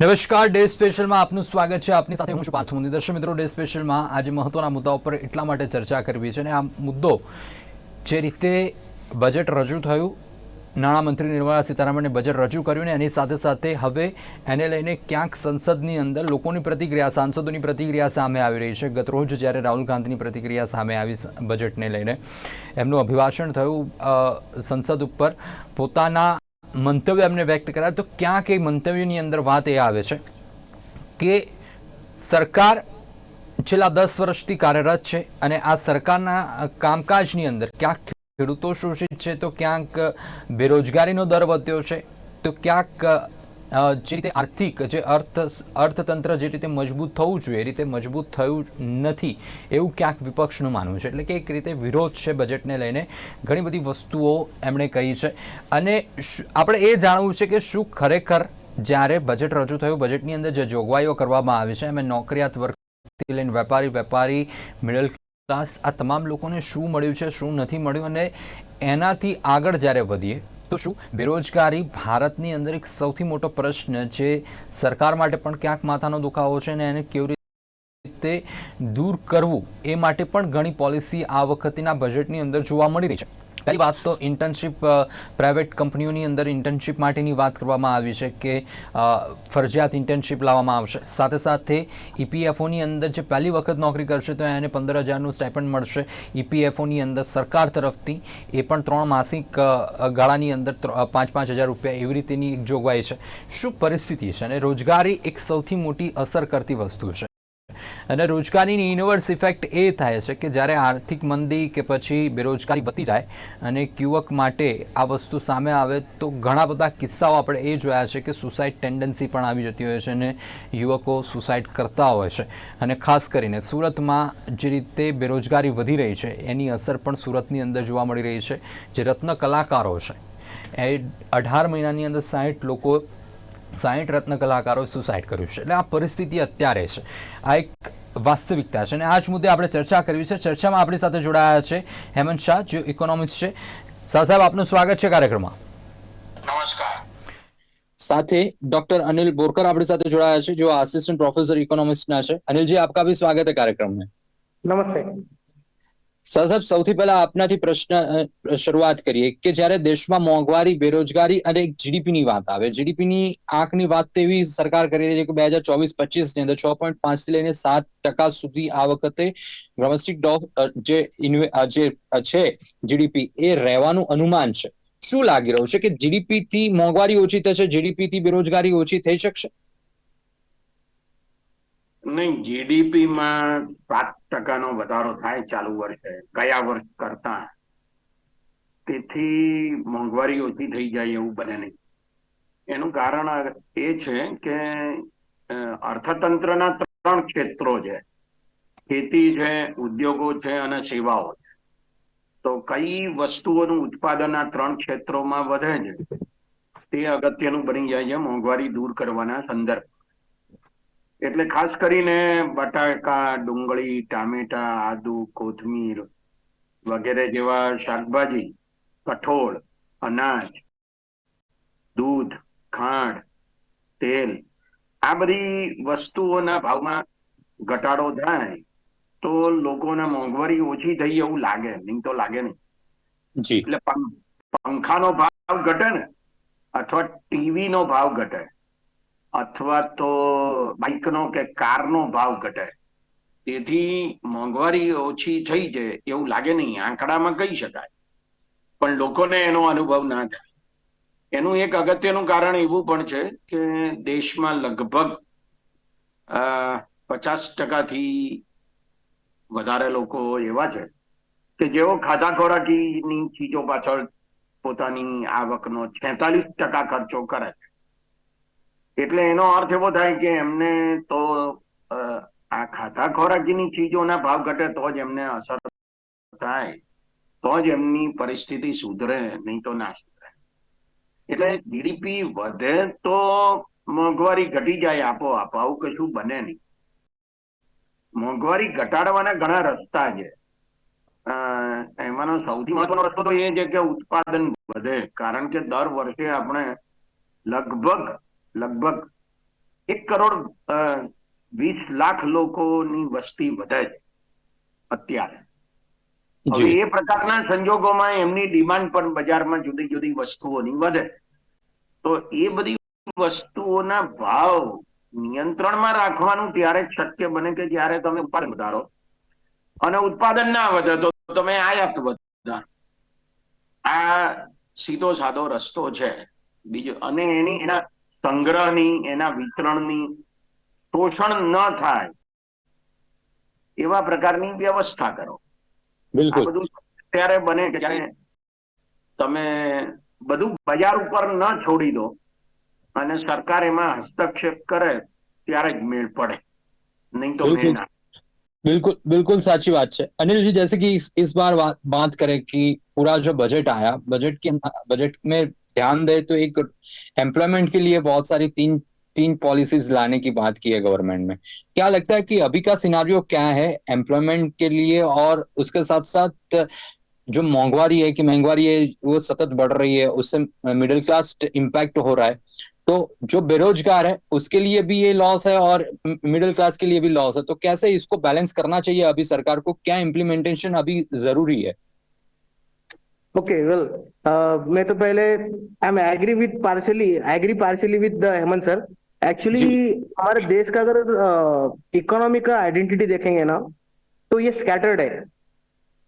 નમસ્કાર, ડે સ્પેશિયલમાં આપનું સ્વાગત છે. આપની સાથે હું છું પાર્થ મુનિ દર્શક મિત્રો, ડે સ્પેશિયલમાં આજે મહત્વના મુદ્દાઓ પર એટલા માટે ચર્ચા કરવી છે અને આ મુદ્દો જે રીતે બજેટ રજૂ થયું, નાણામંત્રી નિર્મલા સીતારામણે બજેટ રજૂ કર્યું ને એની સાથે સાથે હવે એને લઈને ક્યાંક સંસદની અંદર લોકોની પ્રતિક્રિયા, સાંસદોની પ્રતિક્રિયા સામે આવી રહી છે. ગતરોજ જ્યારે રાહુલ ગાંધીની પ્રતિક્રિયા સામે આવી બજેટને લઈને એમનું અભિભાષણ થયું સંસદ ઉપર પોતાના મંતવ્ય એમને વ્યક્ત કર્યા. તો ક્યાંક એ મંતવ્યની અંદર વાત એ આવે છે કે સરકાર છેલ્લા દસ વર્ષથી કાર્યરત છે અને આ સરકારના કામકાજની અંદર ક્યાંક ખેડૂતો શોષિત છે, તો ક્યાંક બેરોજગારીનો દર વધ્યો છે, તો ક્યાંક જે રીતે આર્થિક, જે અર્થ, અર્થતંત્ર જે રીતે મજબૂત થવું જોઈએ, એ રીતે મજબૂત થયું નથી, એવું ક્યાંક વિપક્ષનું માનવું છે. એટલે કે એક રીતે વિરોધ છે બજેટને લઈને ઘણી બધી વસ્તુઓ એમણે કહી છે. અને આપણે એ જાણવું છે કે શું ખરેખર જ્યારે બજેટ રજૂ થયું બજેટની અંદર જે જોગવાઈઓ કરવામાં આવી છે, એમાં નોકરિયાત વર્ગથી લઈને વેપારી વેપારી મિડલ ક્લાસ આ તમામ લોકોને શું મળ્યું છે, શું નથી મળ્યું, અને એનાથી આગળ જ્યારે વધીએ તો શું? બેરોજગારી ભારતની અંદર એક સૌથી મોટો પ્રશ્ન જે સરકાર માટે પણ ક્યાંક માથાનો દુખાવો છે અને એને કેવી રીતે દૂર કરવું એ માટે પણ ઘણી પોલિસી આ વખતેના બજેટની અંદર જોવા મળી રહી છે. પહેલી વાત તો ઇન્ટર્નશીપ પ્રાઇવેટ કંપનીઓની અંદર ઇન્ટર્નશીપ માટેની વાત કરવામાં આવી છે કે ફરજિયાત ઇન્ટર્નશીપ લાવવામાં આવશે. સાથે સાથે ઈપીએફઓની અંદર જે પહેલી વખત નોકરી કરશે તો એને પંદર હજારનું સ્ટાઇપન્ડ મળશે. ઈપીએફઓની અંદર સરકાર તરફથી એ પણ ત્રણ માસિક ગાળાની અંદર પાંચ પાંચ હજાર રૂપિયા એવી રીતેની એક જોગવાઈ છે. શું પરિસ્થિતિ છે? અને રોજગારી એક સૌથી મોટી અસર કરતી વસ્તુ છે. અને રોજગારીની ઇનવર્સ ઇફેક્ટ એ થાય છે કે જ્યારે આર્થિક મંદી કે પછી બેરોજગારી વધતી જાય અને યુવક માટે આ વસ્તુ સામે આવે તો ઘણા બધા કિસ્સાઓ આપણે એ જોયા છે કે સુસાઇડ ટેન્ડન્સી પણ આવી જતી હોય છે અને યુવકો સુસાઇડ કરતા હોય છે. અને ખાસ કરીને સુરતમાં જે રીતે બેરોજગારી વધી રહી છે, એની અસર પણ સુરતની અંદર જોવા મળી રહી છે, જે રત્ન કલાકારો છે. એ અઢાર મહિનાની અંદર સાહીઠ લોકો સાહીઠ રત્ન કલાકારોએ સુસાઇડ કર્યું છે. એટલે આ પરિસ્થિતિ અત્યારે છે. આ એક વાસ્તવિકતા છે. અને આ જ મુદ્દે આપણે ચર્ચા કરવી છે. ચર્ચામાં આપણી સાથે જોડાયા છે હેમંત શાહ જે ઇકોનોમિસ્ટ છે. શાહ સાહેબ આપનું સ્વાગત છે કાર્યક્રમમાં. નમસ્કાર. સાથે ડોક્ટર અનિલ બોરકર આપણી સાથે જોડાયા છે જો આસિસ્ટન્ટ પ્રોફેસર ઇકોનોમિસ્ટના છે. અનિલજી આપકા ભી સ્વાગત હે કાર્યક્રમ મેં નમસ્તે. સાહેબ સૌથી પહેલા આપનાથી પ્રશ્ન શરૂઆત કરીએ કે જ્યારે દેશમાં મોંઘવારી, બેરોજગારી અને એક જીડીપી ની વાત આવે જીડીપી ની આંકની વાત તો એવી સરકાર કરી રહી છે કે બે હજાર ચોવીસ પચીસની અંદર છ પોઈન્ટ પાંચથી લઈને સાત ટકા સુધી આ વખતે ડોમેસ્ટિક જે જે છે, જીડીપી, એ રહેવાનું અનુમાન છે. શું લાગી રહ્યું છે કે જીડીપી થી મોંઘવારી ઓછી થશે જીડીપી થી બેરોજગારી ઓછી થઈ શકશે? નહીં જીડીપીમાં સાત ટકાનો વધારો થાય ચાલુ વર્ષે ગયા વર્ષ કરતા. તેથી મોંઘવારી ઓછી થઈ જાય એવું બને નહીં. એનું કારણ એ છે કે અર્થતંત્રના ત્રણ ક્ષેત્રો છે. ખેતી છે, ઉદ્યોગો છે અને સેવાઓ છે. તો કઈ વસ્તુઓનું ઉત્પાદન આ ત્રણ ક્ષેત્રોમાં વધે છે, તે અગત્યનું બની જાય છે મોંઘવારી દૂર કરવાના સંદર્ભ એટલે ખાસ કરીને બટાકા ડુંગળી ટામેટા આદુ કોથમીર વગેરે જેવા શાકભાજી કઠોળ અનાજ દૂધ ખાંડ તેલ આ બધી વસ્તુઓના ભાવમાં ઘટાડો થાય તો લોકોને મોંઘવારી ઓછી થઈ એવું લાગે નહીં તો લાગે નહીં. એટલે પંખાનો ભાવ ઘટે ને અથવા ટીવી નો ભાવ ઘટે. અથવા તો બાઇકનો કે કારનો ભાવ ઘટે. તેથી મોંઘવારી ઓછી થઈ જાય એવું લાગે નહીં, આંકડામાં કહી શકાય. પણ લોકોને એનો અનુભવ ના થાય. એનું એક અગત્યનું કારણ એવું પણ છે કે દેશમાં લગભગ પચાસ ટકાથી વધારે લોકો એવા છે કે જેઓ ખાધા ખોરાકીની ચીજો પાછળ પોતાની આવકનો છેતાલીસ ટકા ખર્ચો કરે. છે એટલે એનો અર્થ એવો થાય કે એમને તો આ ખાધા ખોરાકીની ચીજોના ભાવ ઘટે તો જ એમને અસર થાય. તો જ એમની પરિસ્થિતિ સુધરે, નહીં તો ના સુધરે. એટલે જીડીપી વધે તો મોંઘવારી ઘટી જાય આપોઆપ. આવું કશું બને નહીં. મોંઘવારી ઘટાડવાના ઘણા રસ્તા છે. એમાંનો સૌથી મહત્વનો રસ્તો તો એ છે કે ઉત્પાદન વધે. કારણ કે દર વર્ષે આપણે લગભગ લગભગ એક કરોડ વીસ લાખ લોકોની વસ્તી વધે છે અત્યારે. હવે એ પ્રકારના સંજોગોમાં એમની ડિમાન્ડ પણ બજારમાં જુદી જુદી વસ્તુઓની વધે. તો એ બધી વસ્તુઓના ભાવ નિયંત્રણમાં રાખવાનું ત્યારે જ શક્ય બને કે જ્યારે તમે ઉત્પાદન વધારો અને ઉત્પાદન ના વધે તો તમે આયાત વધારો. આ સીધો સાદો રસ્તો છે. બીજો અને એની એના સંગ્રહની એના વિતરણની શોષણ ન થાય એવા પ્રકારની વ્યવસ્થા કરો આ બિલકુલ બધું ત્યારે બને કે જ્યારે તમે બધું બજાર ઉપર ન છોડી દો અને સરકાર એમાં હસ્તક્ષેપ કરે ત્યારે જ મેળ પડે નહીં તો મેળ બિલકુલ. ના बिल्कुल बिल्कुल साची बात है अनिल जी जैसे कि इस, इस बार बात, बात करें कि पूरा जो बजट आया बजट के बजट में ध्यान दे तो एक एम्प्लॉयमेंट के लिए बहुत सारी तीन तीन पॉलिसीज़ लाने की बात की है गवर्नमेंट में। क्या लगता है कि अभी का सिनारियो क्या है एम्प्लॉयमेंट के लिए और उसके साथ साथ जो मोंगवारी है कि महँगाई है, वो सतत बढ़ रही है, उससे मिडिल क्लास इम्पैक्ट हो रहा है तो जो बेरोजगार है, उसके लिए भी ये लॉस है और मिडिल क्लास के लिए भी लॉस है तो कैसे इसको बैलेंस करना चाहिए अभी सरकार को? क्या इम्प्लीमेंटेशन अभी ज़रूरी है? ओके वेल मैं तो पहले I am agree with partially agree partially with Hemant sir actually हमारे देश का अगर इकोनॉमी का आइडेंटिटी देखेंगे ना तो ये स्कैटर्ड है।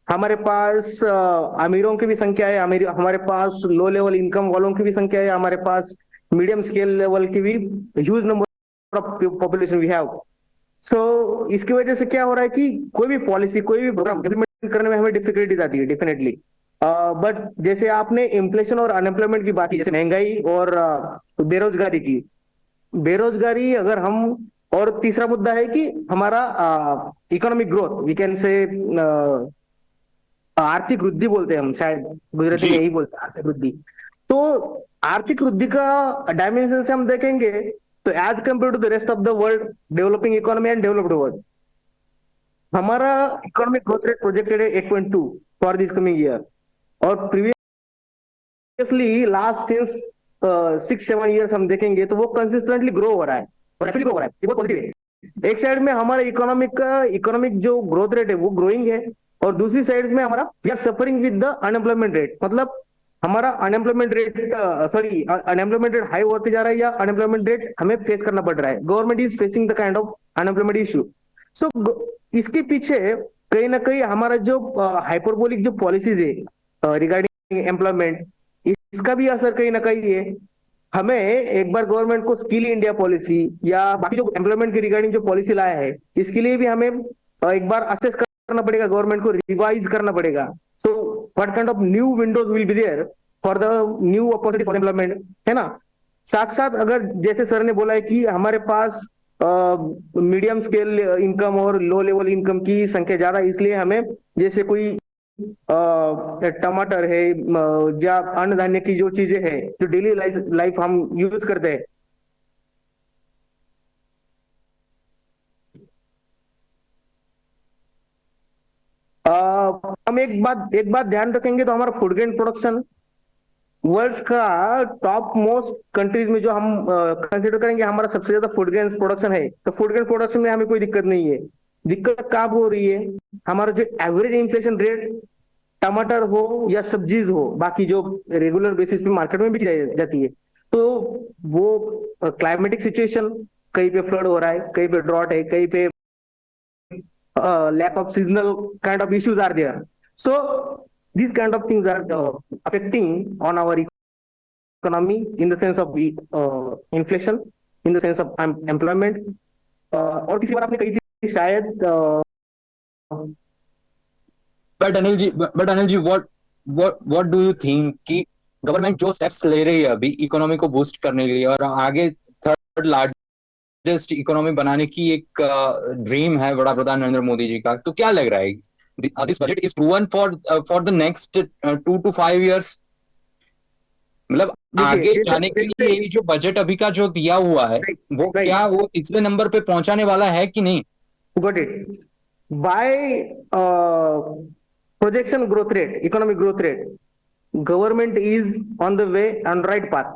हमारे पास अ, अमीरों की भी संख्या है अमीर हमारे पास लो लेवल इनकम वालों की भी संख्या है हमारे पास मीडियम स्केल लेवल की भी huge number of population we have so इसकी वजह से क्या हो रहा है कि कोई भी पॉलिसी कोई भी प्रोग्राम इम्प्लीमेंट करने में हमें डिफिकल्टीज आती है डेफिनेटली बट जैसे आपने इन्फ्लेशन और अनएम्प्लॉयमेंट की बात की जैसे महँगाई और बेरोजगारी की बेरोजगारी अगर हम और तीसरा मुद्दा है कि हमारा economic growth we can say आर्थिक वृद्धि बोलते हैं हम शायद गुजराती में यही बोलते हैं आर्थिक वृद्धि। तो आर्थिक वृद्धि का डायमेंशन से हम देखेंगे तो as compare to the rest of the world developing economy and developed world हमारा इकोनॉमिक ग्रोथ रेट प्रोजेक्टेड है 8.2 फॉर दिस कमिंग ईयर और previously last since six seven years हम देखेंगे तो वो कंसिस्टेंटली ग्रो हो रहा है रैपिडली ग्रो हो रहा है। बहुत पॉजिटिव है। एक साइड में हमारा इकोनॉमिक का इकोनॉमिक जो ग्रोथ रेट है वो ग्रोइंग है और दूसरी साइड में हमारा we are suffering with the unemployment rate मतलब हमारा unemployment rate sorry unemployment rate high होते जा रहा है या अनएम्प्लॉयमेंट रेट हमें फेस करना पड़ रहा है। Government is facing the kind of unemployment issue so इसके पीछे कहीं ना कहीं हमारा जो हाइपरबोलिक uh, जो पॉलिसीज़ है रिगार्डिंग एम्प्लॉयमेंट इसका भी असर कहीं ना कहीं है। हमें एक बार गवर्नमेंट को स्किल इंडिया पॉलिसी या बाकी जो एम्प्लॉयमेंट के रिगार्डिंग जो पॉलिसी लाया है, इसके लिए भी हमें एक बार असेस करना पड़ेगा गवर्नमेंट को रिवाइज करना पड़ेगा। So what kind of new windows will be there for the new opportunity for employment है ना? साथ साथ अगर जैसे सर ने बोला है कि हमारे पास मीडियम स्केल इनकम और लो लेवल इनकम की संख्या ज़्यादा इसलिए हमें जैसे कोई टमाटर है या अन्न धान्य की जो चीज़ें हैं, जो डेली लाइफ हम यूज़ करते हैं। हम एक बात एक बात ध्यान रखेंगे तो हमारा फ़ूड ग्रेन प्रोडक्शन वर्ल्ड का टॉप मोस्ट कंट्रीज़ में जो हम कंसिडर करेंगे, हमारा सबसे ज़्यादा फ़ूड ग्रेन प्रोडक्शन है। तो फ़ूड ग्रेन प्रोडक्शन में हमें कोई दिक्कत नहीं है। दिक्कत कब हो रही है? हमारा जो एवरेज इन्फ्लेशन रेट टमाटर हो या सब्जीज हो बाकी जो रेगुलर बेसिस पे मार्केट में भी जा- जाती है तो वो क्लाइमेटिक सिचुएशन कहीं पे फ्लड हो रहा है कहीं पे ड्रॉट है कहीं पे lack of seasonal kind of issues are there so these kind of things are uh, affecting on our economy in the sense of uh, inflation in the sense of um, employment uh, और किसी बार आपने कही थी शायद uh, but Anil ji but Anil ji what what what do you think कि government जो steps ले रही है अभी इकोनॉमी को बूस्ट करने के लिए और आगे थर्ड लार्जेस्ट इकोनॉमी बनाने की एक ड्रीम है बड़ा प्रधान नरेंद्र मोदी जी का तो क्या लग रहा है? This budget is proven for for the next two two five years मतलब आगे जाने के लिए ये जो बजट अभी का जो दिया हुआ है वो क्या वो तीसरे नंबर पे पहुँचाने वाला है कि नहीं? By uh, projection growth rate economic growth rate government is on the way on right path.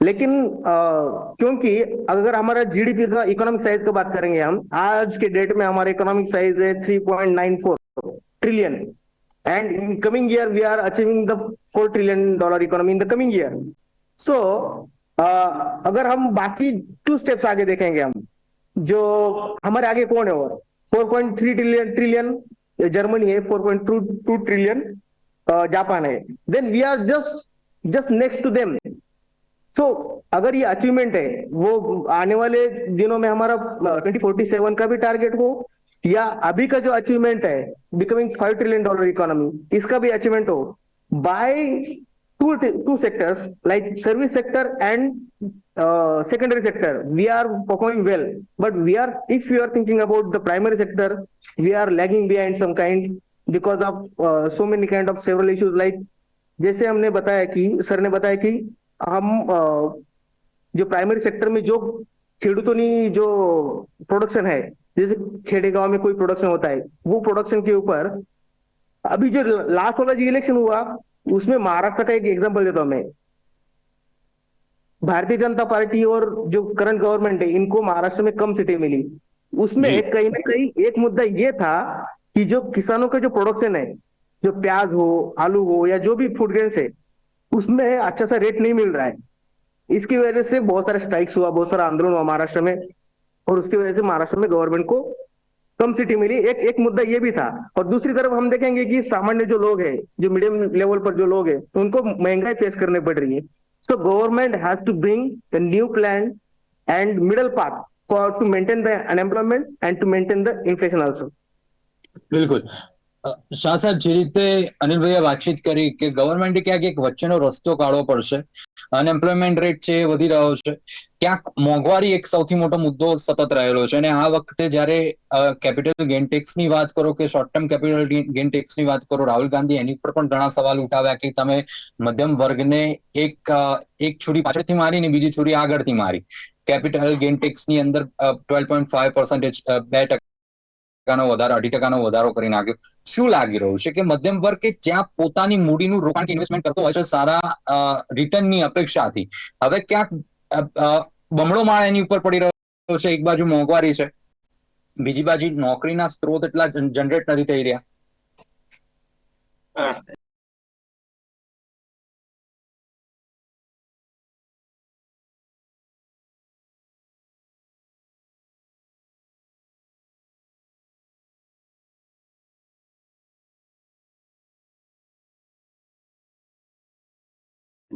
लेकिन अ, क्योंकि अगर हमारा जीडीपी का इकोनॉमिक साइज़ का बात करेंगे हम आज के डेट में हमारा इकोनॉमिक साइज़ है 3.94 trillion and in coming year we are achieving the 4 trillion dollar economy in the coming year so अगर हम बाकी टू स्टेप्स आगे देखेंगे हम जो हमारे आगे कौन है और? 4.3 ट्रिलियन ट्रिलियन जर्मनी है 4.22 ट्रिलियन जापान है। Then we are just just next to them so अगर ये अचीवमेंट है, वो आने वाले दिनों में हमारा ट्वेंटी फोर्टी सेवन का भी टारगेट हो, या अभी का जो अचीवमेंट है becoming five trillion dollar economy इसका भी अचीवमेंट हो। By two two sectors like service sector and secondary sector we are performing well but we are if you are thinking about the primary sector we are lagging behind some kind because of uh, so many kind of several issues like जैसे हमने बताया कि sir ने बताया कि हम अ, जो primary sector में जो खेडूतोनी जो प्रोडक्शन है जैसे खेड़े गाँव में कोई प्रोडक्शन होता है वो प्रोडक्शन के ऊपर अभी जो लास्ट वाला जो इलेक्शन हुआ उसमें महाराष्ट्र का एक एग्ज़ाम्पल देता हूँ मैं। भारतीय जनता पार्टी और जो करंट गवर्नमेंट है इनको महाराष्ट्र में कम सीटें मिली। उसमें जी। कहीं ना कहीं एक मुद्दा ये था कि जो किसानों का जो प्रोडक्शन है जो प्याज हो आलू हो या जो भी फ़ूड ग्रेन्स है उसमें अच्छा सा रेट नहीं मिल रहा है। इसकी वजह से बहुत सारे स्ट्राइक्स हुआ बहुत सारा आंदोलन हुआ महाराष्ट्र में और उसकी वजह से महाराष्ट्र में गवर्नमेंट को कम सीटें मिली। एक एक मुद्दा ये भी था। और दूसरी तरफ़ हम देखेंगे कि सामान्य जो लोग हैं, जो मीडियम लेवल पर जो लोग हैं तो उनको महँगाई फेस करने पड़ रही है। So government has to bring the new plan and middle part for to maintain the unemployment and to maintain the inflation also बिल्कुल। શાહ સાહેબ, જે રીતે અનિલભાઈએ વાતચીત કરી કે ગવર્મેન્ટે ક્યાંક એક વચ્ચેનો રસ્તો કાઢવો પડશે અનએમ્પ્લોયમેન્ટ રેટ છે એ વધી રહ્યો છે, ક્યાંક મોંઘવારી એક સૌથી મોટો મુદ્દો સતત રહેલો છે. અને આ વખતે જ્યારે કેપિટલ ગેન ટેક્સની વાત કરો કે શોર્ટ ટર્મ કેપિટલ ગેન ટેક્સની વાત કરો, રાહુલ ગાંધી એની પર પણ ઘણા સવાલ ઉઠાવ્યા કે તમે મધ્યમ વર્ગને એક એક છુરી પાછળથી મારી ને બીજી છુરી આગળથી મારી. કેપિટલ ગેન ટેક્સની અંદર ટ્વેલ્વ પોઈન્ટ ફાઈવ પર્સન્ટેજ બે ટકાનો વધારો, અઢી ટકાનો વધારો કરી નાખ્યો. શું લાગી રહ્યું છે કે મધ્યમ વર્ગ કે જ્યાં પોતાની મૂડીનું રોકાણ કે ઇન્વેસ્ટમેન્ટ કરતો હોય છે, સારા રિટર્નની અપેક્ષાથી? હવે ક્યાંક બમણો માળ એની ઉપર પડી રહ્યો છે, એક બાજુ મોંઘવારી છે. બીજી બાજુ નોકરીના સ્ત્રોત એટલા જનરેટ નથી થઈ રહ્યા.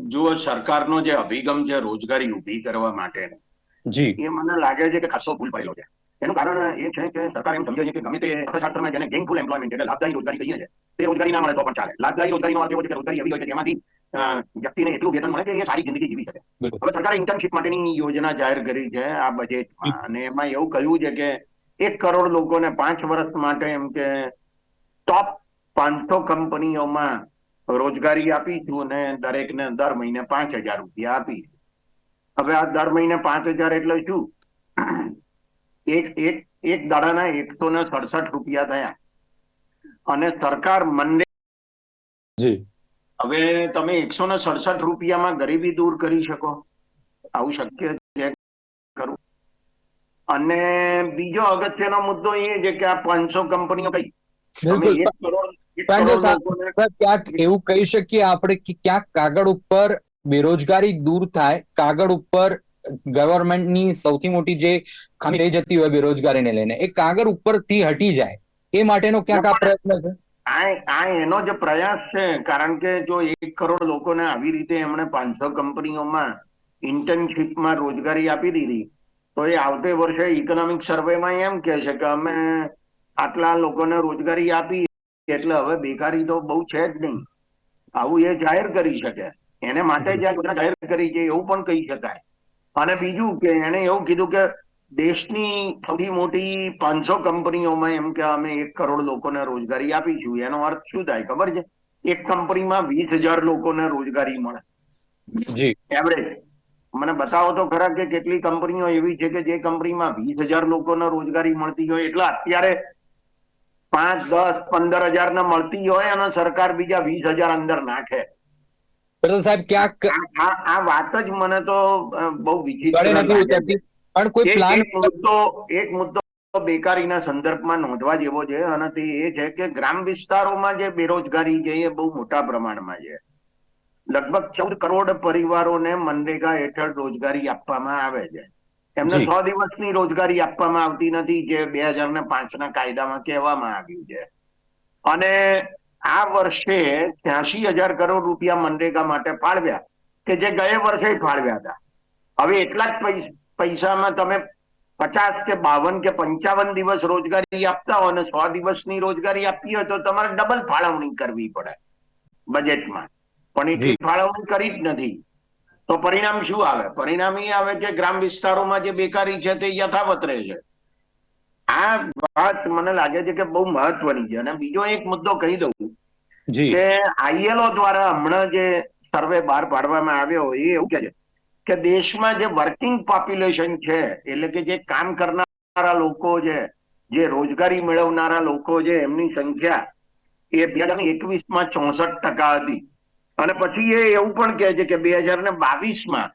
જુઓ સરકારનો જે અભિગમ છે રોજગારી ઊભી કરવા માટેનો જી. એ મને લાગે છે કે ખાસો ભૂલ પડેલો છે. એનું કારણ એ છે કે સરકાર એમ સમજે છે કે ગમે તે અર્થશાસ્ત્રમાં જેને ગેઇનફુલ એમ્પ્લોયમેન્ટ એટલે લાભદાયી રોજગારી કહીએ છે તે રોજગારી ના મળે તો પણ ચાલે. લાભદાયી રોજગારીનો અર્થ એવો છે કે રોજગારી એવી હોય છે કે એમાંથી વ્યક્તિને એટલું વેતન મળે કે એ સારી જિંદગી જીવી શકે. હવે સરકારે ઇન્ટર્નશીપ માટેની યોજના જાહેર કરી છે આ બજેટમાં અને એમાં એવું કહ્યું છે કે એક કરોડ લોકોને પાંચ વર્ષ માટે એમ કે ટોપ પાંચસો કંપનીઓમાં રોજગારી આપીશું અને દરેકને દર મહિને પાંચ હજાર રૂપિયા આપી હવે આ દર મહિને પાંચ હજાર એટલે શું? એક એક એક દાડાના એકસો ને સડસઠ રૂપિયા થયા. અને સરકાર મંડે હવે તમે એકસો ને સડસઠ રૂપિયામાં ગરીબી દૂર કરી શકો. આવું શક્ય છે ખરું? અને બીજો અગત્યનો મુદ્દો એ છે કે આ પાંચસો કંપનીઓ કઈ? એક કરોડ ક્યાંક એવું કહી શકીએ આપણે કે ક્યાંક કાગળ ઉપર બેરોજગારી દૂર થાય કાગળ ઉપર ગવર્મેન્ટની સૌથી મોટી જે ખામી રહી જતી હોય બેરોજગારીને લઈને એ કાગળ ઉપરથી હટી જાય. એ માટેનો ક્યાંક આ પ્રયત્ન છે? આ એનો જ પ્રયાસ છે કારણ કે જો એક કરોડ લોકોને આવી રીતે એમણે પાંચસો કંપનીઓમાં ઇન્ટર્નશીપમાં રોજગારી આપી દીધી તો એ આવતે વર્ષે ઇકોનોમિક સર્વેમાં એમ કે છે કે અમે આટલા લોકોને રોજગારી આપી એટલે હવે બેકારી તો બહુ છે જ નહીં. આવું એ જાહેર કરી શકે. એને માટે જ્યાં જાહેર કરી છે એવું પણ કહી શકાય. અને બીજું કે એને એવું કીધું કે દેશની સૌથી મોટી પાંચસો કંપનીઓમાં એમ કે અમે એક કરોડ લોકોને રોજગારી આપીશું. એનો અર્થ શું થાય ખબર છે? એક કંપનીમાં વીસ હજાર લોકોને રોજગારી મળે. જી. એવરેજ મને બતાવો તો ખરા કે કેટલી કંપનીઓ એવી છે કે જે કંપનીમાં વીસ હજાર લોકોને રોજગારી મળતી હોય? એટલે અત્યારે પાંચ દસ પંદર હજાર ને મળતી હોય અને સરકાર બીજા વીસ હજાર અંદર નાખે. સાહેબ ક્યાંક આ વાત જ મને તો બહુ વિચિત્ર પણ કોઈ પ્લાન મુદ્દો એક મુદ્દો બેકારીના સંદર્ભમાં નોંધવા જેવો છે અને તે એ છે કે ગ્રામ વિસ્તારોમાં જે બેરોજગારી છે એ બહુ મોટા પ્રમાણમાં છે. લગભગ ચૌદ કરોડ પરિવારોને મનરેગા હેઠળ રોજગારી આપવામાં આવે છે. એમને છ દિવસની રોજગારી આપવામાં આવતી નથી જે બે હજાર ને પાંચ ના કાયદામાં કહેવામાં આવ્યું છે. અને આ વર્ષે ત્યાસી હજાર કરોડ રૂપિયા મનરેગા માટે ફાળવ્યા કે જે ગયા વર્ષે ફાળવ્યા હતા. હવે એટલા જ પૈસ- પૈસામાં તમે પચાસ કે બાવન કે પંચાવન દિવસ રોજગારી આપતા હો અને સો દિવસની રોજગારી આપી હોય તો તમારે ડબલ ફાળવણી કરવી પડે બજેટમાં. પણ એટલી ફાળવણી કરી જ નથી. તો પરિણામ શું આવે? પરિણામ એ આવે કે ગ્રામ વિસ્તારોમાં જે બેકારી છે તે યથાવત રહે છે. આ વાત મને લાગે છે કે બહુ મહત્વની છે. અને બીજો એક મુદ્દો કહી દઉં કે આઈએલઓ દ્વારા હમણાં જે સર્વે બહાર પાડવામાં આવ્યો એ એવું કે છે કે દેશમાં જે વર્કિંગ પોપ્યુલેશન છે એટલે કે જે કામ કરનારા લોકો છે જે રોજગારી મેળવનારા લોકો છે એમની સંખ્યા એ બે હજાર એકવીસમાં ચોસઠ ટકા હતી. અને પછી એ એવું પણ કહે છે કે બે હજાર ને બાવીસમાં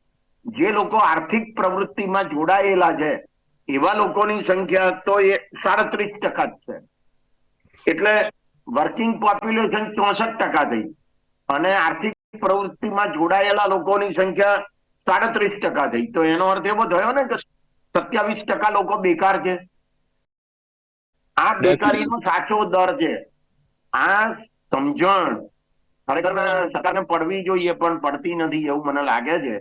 જે લોકો આર્થિક પ્રવૃત્તિમાં જોડાયેલા છે, એવા લોકોની સંખ્યા તો એ સાડત્રીસ ટકા જ છે. એટલે વર્કિંગ પોપ્યુલેશન ચોસઠ ટકા થઈ. અને આર્થિક પ્રવૃત્તિમાં જોડાયેલા લોકોની સંખ્યા સાડત્રીસ ટકા થઈ. તો એનો અર્થ એવો થયો ને કે સત્યાવીસ ટકા લોકો બેકાર છે. આ બેકારીનો સાચો દર છે. આ સમજણ ખરેખર સરકારને પડવી જોઈએ, પણ પડતી નથી એવું મને લાગે છે.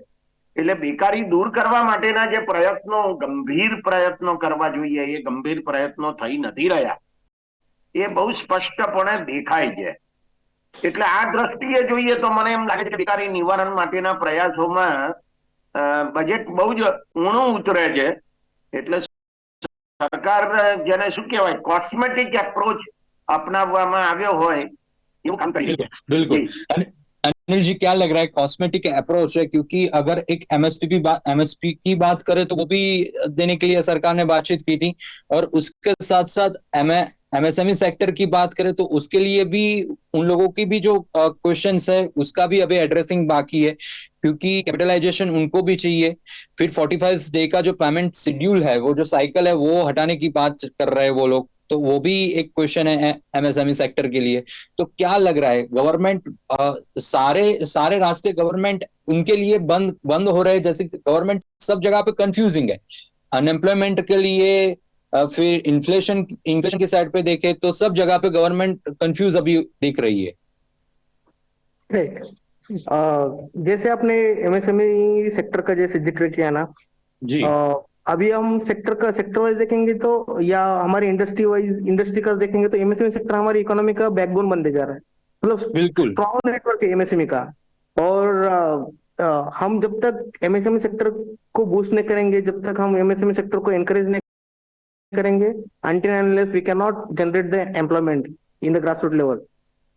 એટલે બેકારી દૂર કરવા માટેના જે પ્રયત્નો, ગંભીર પ્રયત્નો કરવા જોઈએ, એ ગંભીર પ્રયત્નો થઈ નથી રહ્યા. એ બહુ સ્પષ્ટપણે દેખાય છે. એટલે આ દ્રષ્ટિએ જોઈએ તો મને એમ લાગે છે બેકારી નિવારણ માટેના પ્રયાસોમાં બજેટ બહુ જ ઊણું ઉતરે છે. એટલે સરકાર જેને શું કહેવાય કોસ્મેટિક એપ્રોચ અપનાવવામાં આવ્યો હોય ये वो काम करेंगे। बिल्कुल अनिल जी क्या लग रहा है कॉस्मेटिक अप्रोच है? क्योंकि अगर एक एमएसपी की बात एमएसपी की बात करें तो वो भी देने के लिए सरकार ने बातचीत की थी। और उसके साथ साथ एमएसएमई सेक्टर की बात करें तो उसके लिए भी उन लोगों की भी जो क्वेश्चन uh, है उसका भी अभी एड्रेसिंग बाकी है। क्योंकि कैपिटलाइजेशन उनको भी चाहिए। फिर 45 डे का जो पेमेंट शेड्यूल है वो जो साइकिल है वो हटाने की बात कर रहे हैं वो लोग। तो वो भी एक क्वेश्चन है एमएसएमई सेक्टर के लिए। तो क्या लग रहा है गवर्नमेंट सारे सारे रास्ते गवर्नमेंट उनके लिए बंद बंद हो रहे हैं? जैसे गवर्नमेंट सब जगह पे कंफ्यूजिंग है। अनएम्प्लॉयमेंट के लिए फिर इन्फ्लेशन इन्फ्लेशन की साइड पे देखे तो सब जगह पे गवर्नमेंट कंफ्यूज अभी दिख रही है. जैसे आपने एमएसएमई सेक्टर का जैसे ज़िक्र किया ना जी। अ, अभी हम सेक्टर का सेक्टर वाइज देखेंगे तो या हमारे इंडस्ट्री वाइज इंडस्ट्री का देखेंगे तो एमएसएमई सेक्टर हमारी इकोनॉमी का बैकबोन बनते जा रहा है। मतलब बिल्कुल। स्ट्रॉन्ग नेटवर्क है एमएसएमई का। और अ, अ, हम जब तक एमएसएमई सेक्टर को बूस्ट नहीं करेंगे जब तक हम एमएसएमई सेक्टर को एनकरेज नहीं करेंगे until and unless we cannot generate the employment in the grassroots level.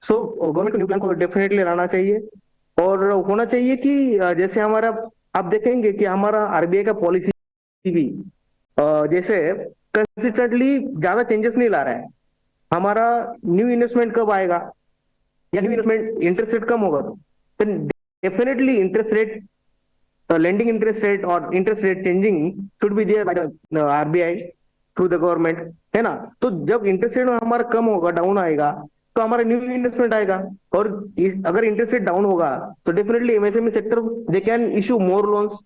So government को न्यू प्लान को डेफिनेटली लाना चाहिए। और होना चाहिए कि जैसे हमारा आप देखेंगे कि हमारा आरबीआई का पॉलिसी भी जैसे कंसिस्टेंटली ज़्यादा चेंजेस नहीं ला रहा है। हमारा न्यू इन्वेस्टमेंट कब आएगा? या न्यू इन्वेस्टमेंट इंटरेस्ट रेट कम होगा तो। Definitely interest rate lending interest rate or interest rate changing should be there by the through the government, है ना? तो जब इंटरेस्ट रेट हमारा कम होगा डाउन आएगा तो हमारा न्यू इन्वेस्टमेंट आएगा। और अगर इंटरेस्ट रेट डाउन होगा तो definitely MSME sector they can issue more loans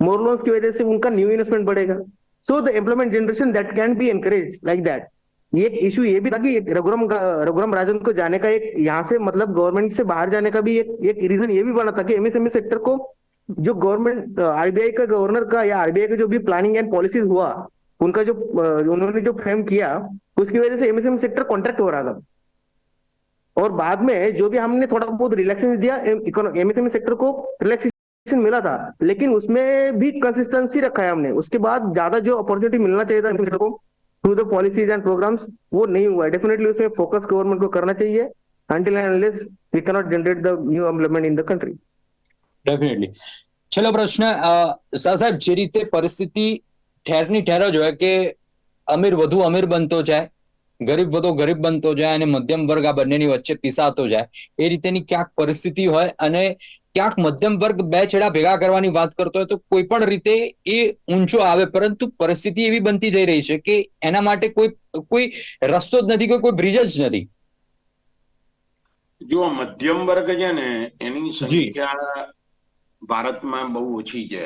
more loans की वजह से उनका न्यू इन्वेस्टमेंट बढ़ेगा. So the employment generation that can be encourage like that ये एक इशू ये भी था कि रघुराम रघुराम राजन को जाने का एक यहाँ से मतलब गवर्नमेंट से बाहर जाने का भी एक एक रीजन ये भी बना था कि एमएसएमई सेक्टर को जो गवर्नमेंट आरबीआई का गवर्नर का या आरबीआई का जो भी प्लानिंग एंड पॉलिसीज़ हुआ, उनका जो उन्होंने जो फ्रेम किया, उसकी वजह से एमएसएमई सेक्टर कॉन्ट्रैक्ट हो रहा था. और बाद में जो भी हमने थोड़ा बहुत रिलैक्सेशन दिया एमएसएमई सेक्टर को रिलैक्सेशन मिला था लेकिन उसमें भी कंसिस्टेंसी रखा है हमने उसके बाद ज्यादा जो अपॉर्चुनिटी मिलना चाहिए था MSME सेक्टर को through the policies and programmes वो नहीं हुआ है डेफिनेटली उसमें फोकस गवर्नमेंट को करना चाहिए until and unless we cannot generate the new employment in the country. Definitely છેલ્લો પ્રશ્ન અ, શાહ સાહેબ જે રીતે પરિસ્થિતિ ઠેરની ઠેર જ હોય કે અમીર વધુ અમીર બનતો જાય ગરીબ વધુ ગરીબ બનતો જાય અને મધ્યમ વર્ગ આ બંનેની વચ્ચે પીસાતો જાય એ રીતેની ક્યાંક પરિસ્થિતિ હોય અને ક્યાંક મધ્યમ વર્ગ બે છેડા ભેગા કરવાની વાત કરતો હોય તો કોઈ પણ રીતે એ ઊંચો આવે પરંતુ પરિસ્થિતિ એવી બનતી જઈ રહી છે કે એના માટે કોઈ કોઈ રસ્તો જ નથી કોઈ બ્રિજ જ નથી. જો મધ્યમ વર્ગ છે ને એની સંખ્યા ભારતમાં બહુ ઓછી છે.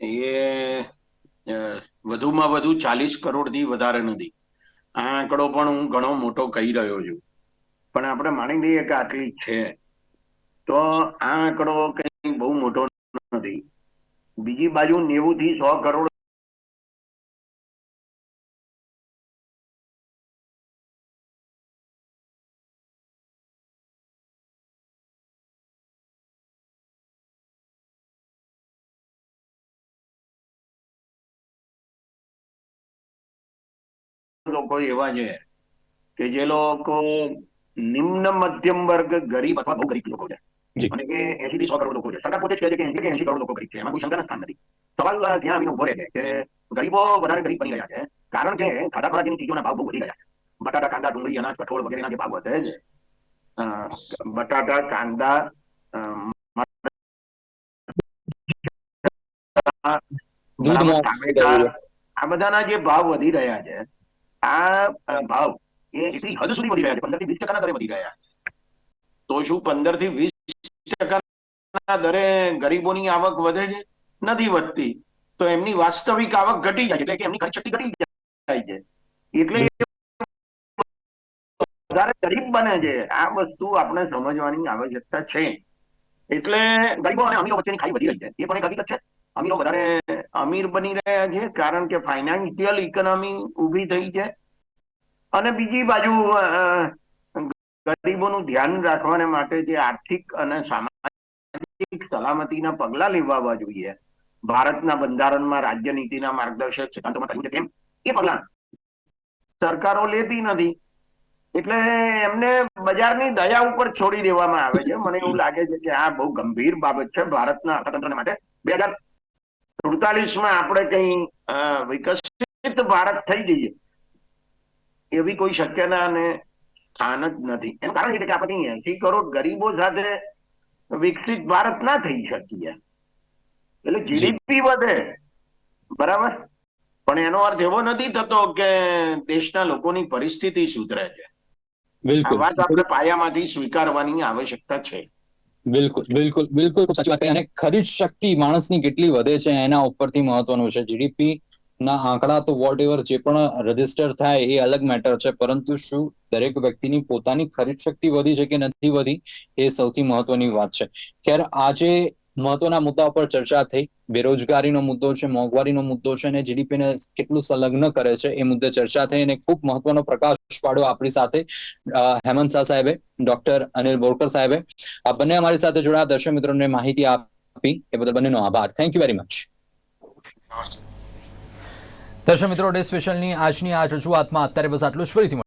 એ વધુમાં વધુ ચાલીસ કરોડથી વધારે નથી. આ આંકડો પણ હું ઘણો મોટો કહી રહ્યો છું. પણ આપણે માની લઈએ કે આટલી છે. તો આ આંકડો કઈ બહુ મોટો નથી બીજી બાજુ નેવું થી સો કરોડ લોકો એવા છે કે જે લોકો નિમ્ન મધ્યમ વર્ગ ગરીબ અથવા બહુ ગરીબ લોકો છે. અને કે એસી થી સો કરોડ લોકો છે સરકાર પોતે જ કહે છે કે એસી કે એસી કરોડ લોકો ગરીબ છે? એમાં કોઈ શંકાના સ્થાન નથી સવાલ ત્યાં આવીને ઊભો રહે છે કે ગરીબો વધારે ગરીબ બની રહ્યા છે. કારણ કે ખાધા ખોરાકની ચીજોના ભાવ બહુ વધી ગયા છે. બટાટા કાંદા ડુંગળી અનાજ કઠોળ વગેરેના જે ભાવ વધે છે બટાટા કાંદા. આ બધાના જે ભાવ વધી રહ્યા છે આ ભાવ એ એટલી હદ સુધી વધી રહ્યા છે. પંદરથી વીસ ટકાના દરે વધી રહ્યા છે. તો શું પંદરથી વીસ ટકાના દરે ગરીબોની આવક વધે છે, નથી વધતી, તો એમની વાસ્તવિક આવક ઘટી જાય એટલે કે એમની ખર્ચ ઘટી જાય છે. એટલે વધારે ગરીબ બને છે. આ વસ્તુ આપણે સમજવાની આવશ્યકતા છે. એટલે ગરીબો અને અમીરો વચ્ચેની ખાઈ વધી રહી છે. એ પણ એક હકીકત છે. અમીરો વધારે અમીર બની રહ્યા છે, કારણ કે ફાઇનાન્શિયલ ઇકોનોમી ઊભી થઈ છે. અને બીજી બાજુ ગરીબોનું ધ્યાન રાખવાને માટે જે આર્થિક અને સામાજિક સલામતીના પગલા લેવા જોઈએ. ભારતના બંધારણમાં રાજ્ય નીતિના માર્ગદર્શક સિદ્ધાંતોમાં કહ્યું છે તેમ, એ પગલા સરકારો લેતી નથી. એટલે એમને બજારની દયા ઉપર છોડી દેવામાં આવે છે. મને એવું લાગે છે કે આ બહુ ગંભીર બાબત છે ભારતના અર્થતંત્ર માટે. બે હજાર સુડતાલીસમાં આપણે કઈ વિકસિત ભારત થઈ જઈએ, એવી કોઈ શક્યતા અને સ્થાન જ નથી. એનું કારણ છે કે આપણે એસી કરોડ ગરીબો સાથે વિકસિત ભારત ના થઈ શકીએ. એટલે જીડીપી વધે. બરાબર? પણ એનો અર્થ એવો નથી થતો કે દેશના લોકોની પરિસ્થિતિ સુધરે છે. બિલકુલ. વાત આપણે પાયામાંથી સ્વીકારવાની આવશ્યકતા છે. બિલકુલ બિલકુલ બિલકુલ. સાચી વાત અને ખરીદ શક્તિ માણસની કેટલી વધે છે એના ઉપરથી મહત્વનું છે. જીડીપી ના આંકડા તો વોટ એવર જે પણ રજિસ્ટર થાય એ અલગ મેટર છે. પરંતુ શું દરેક વ્યક્તિની પોતાની ખરીદ શક્તિ વધી છે કે નથી વધી એ સૌથી મહત્વની વાત છે. ખેર આજે મહત્વના મુદ્દા ઉપર ચર્ચા થઈ. બેરોજગારીનો મુદ્દો છે, મોંઘવારીનો મુદ્દો છે અને જીડીપીને કેટલું સંલગ્ન કરે છે એ મુદ્દે ચર્ચા થઈ અને ખૂબ મહત્વનો પ્રકાશ પાડ્યો આપણી સાથે હેમંત શાહ સાહેબે ડોક્ટર અનિલ બોરકર સાહેબે. આ બંને અમારી સાથે જોડાયા. દર્શક મિત્રોને માહિતી આપી. એ બદલ બંનેનો આભાર. થેન્ક યુ વેરી મચ દર્શક મિત્રો ડે સ્પેશિયલની આજની આ રજૂઆતમાં અત્યારે બસ આટલું જ. ફરીથી